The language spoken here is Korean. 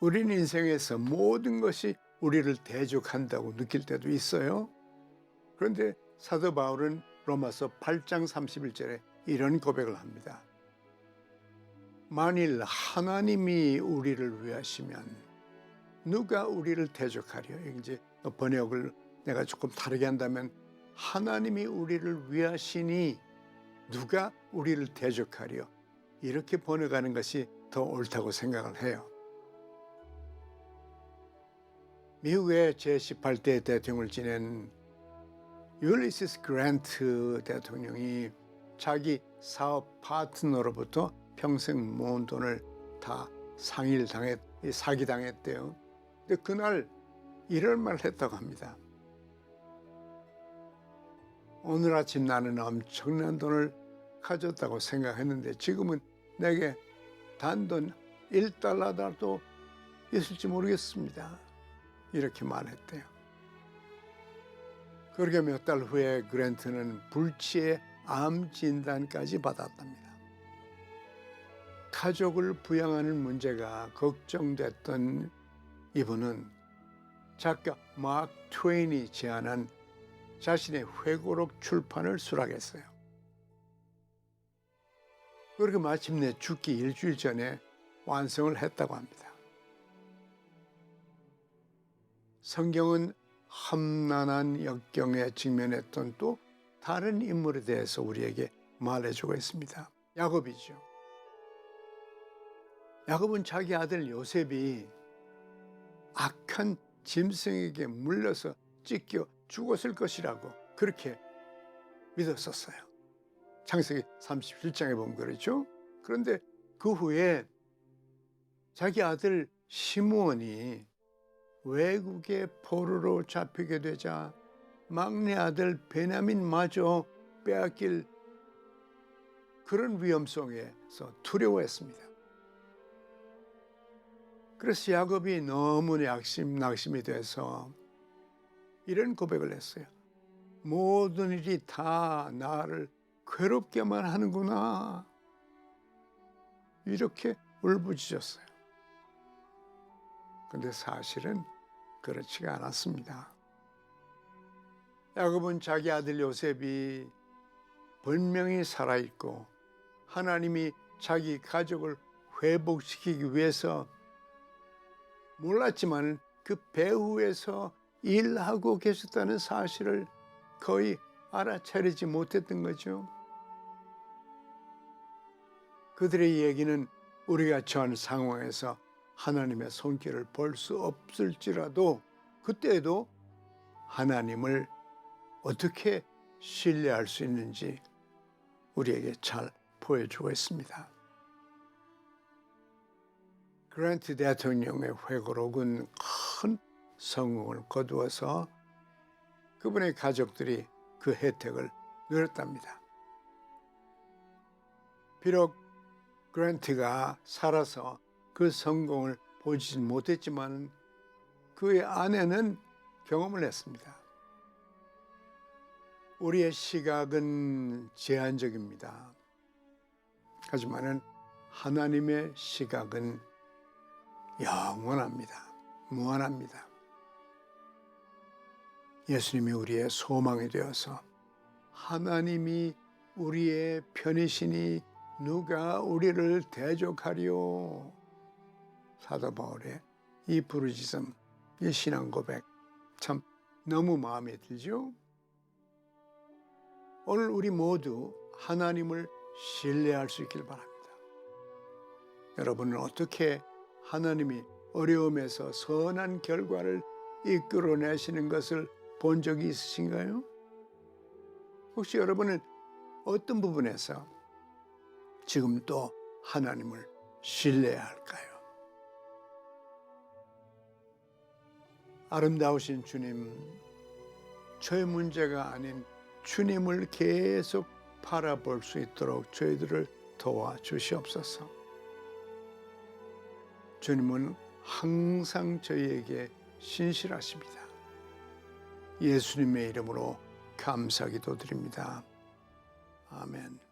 우리는 인생에서 모든 것이 우리를 대적한다고 느낄 때도 있어요. 그런데 사도 바울은 로마서 8장 31절에 이런 고백을 합니다. 만일 하나님이 우리를 위하시면 누가 우리를 대적하려? 이제 번역을 내가 조금 다르게 한다면 하나님이 우리를 위하시니 누가 우리를 대적하려? 이렇게 번역하는 것이 더 옳다고 생각을 해요. 미국의 제18대 대통령을 지낸 율리시스 그랜트 대통령이 자기 사업 파트너로부터 평생 모은 돈을 다 상일 당했, 사기 당했대요. 근데 그날 이런 말을 했다고 합니다. 오늘 아침 나는 엄청난 돈을 가졌다고 생각했는데 지금은 내게 단돈 1달러도 있을지 모르겠습니다. 이렇게 말했대요. 그렇게 몇 달 후에 그랜트는 불치의 암 진단까지 받았답니다. 가족을 부양하는 문제가 걱정됐던 이분은 작가 마크 트웨인이 제안한 자신의 회고록 출판을 수락했어요. 그렇게 마침내 죽기 일주일 전에 완성을 했다고 합니다. 성경은 험난한 역경에 직면했던 또 다른 인물에 대해서 우리에게 말해주고 있습니다. 야곱이죠. 야곱은 자기 아들 요셉이 악한 짐승에게 물려서 찢겨 죽었을 것이라고 그렇게 믿었었어요. 창세기 37장에 보면 그렇죠. 그런데 그 후에 자기 아들 시므온이 외국의 포로로 잡히게 되자 막내 아들 베냐민마저 빼앗길 그런 위험 속에서 두려워했습니다. 그래서 야곱이 너무 낙심, 낙심이 돼서 이런 고백을 했어요. 모든 일이 다 나를 괴롭게만 하는구나. 이렇게 울부짖었어요. 근데 사실은 그렇지가 않았습니다. 야곱은 자기 아들 요셉이 분명히 살아있고 하나님이 자기 가족을 회복시키기 위해서 몰랐지만 그 배후에서 일하고 계셨다는 사실을 거의 알아차리지 못했던 거죠. 그들의 얘기는 우리가 처한 상황에서 하나님의 손길을 볼 수 없을지라도 그때에도 하나님을 어떻게 신뢰할 수 있는지 우리에게 잘 보여주고 있습니다. 그란트 대통령의 회고록은 큰 성공을 거두어서 그분의 가족들이 그 혜택을 누렸답니다. 비록 그란트가 살아서 그 성공을 보지 못했지만 그의 아내는 경험을 했습니다. 우리의 시각은 제한적입니다. 하지만은 하나님의 시각은 영원합니다. 무한합니다. 예수님이 우리의 소망이 되어서 하나님이 우리의 편이시니 누가 우리를 대적하리요? 사도 바울의 이 부르짖음, 이 신앙 고백 참 너무 마음에 들죠? 오늘 우리 모두 하나님을 신뢰할 수 있길 바랍니다. 여러분은 어떻게 하나님이 어려움에서 선한 결과를 이끌어내시는 것을 본 적이 있으신가요? 혹시 여러분은 어떤 부분에서 지금 또 하나님을 신뢰해야 할까요? 아름다우신 주님, 저의 문제가 아닌 주님을 계속 바라볼 수 있도록 저희들을 도와 주시옵소서. 주님은 항상 저희에게 신실하십니다. 예수님의 이름으로 감사기도 드립니다. 아멘.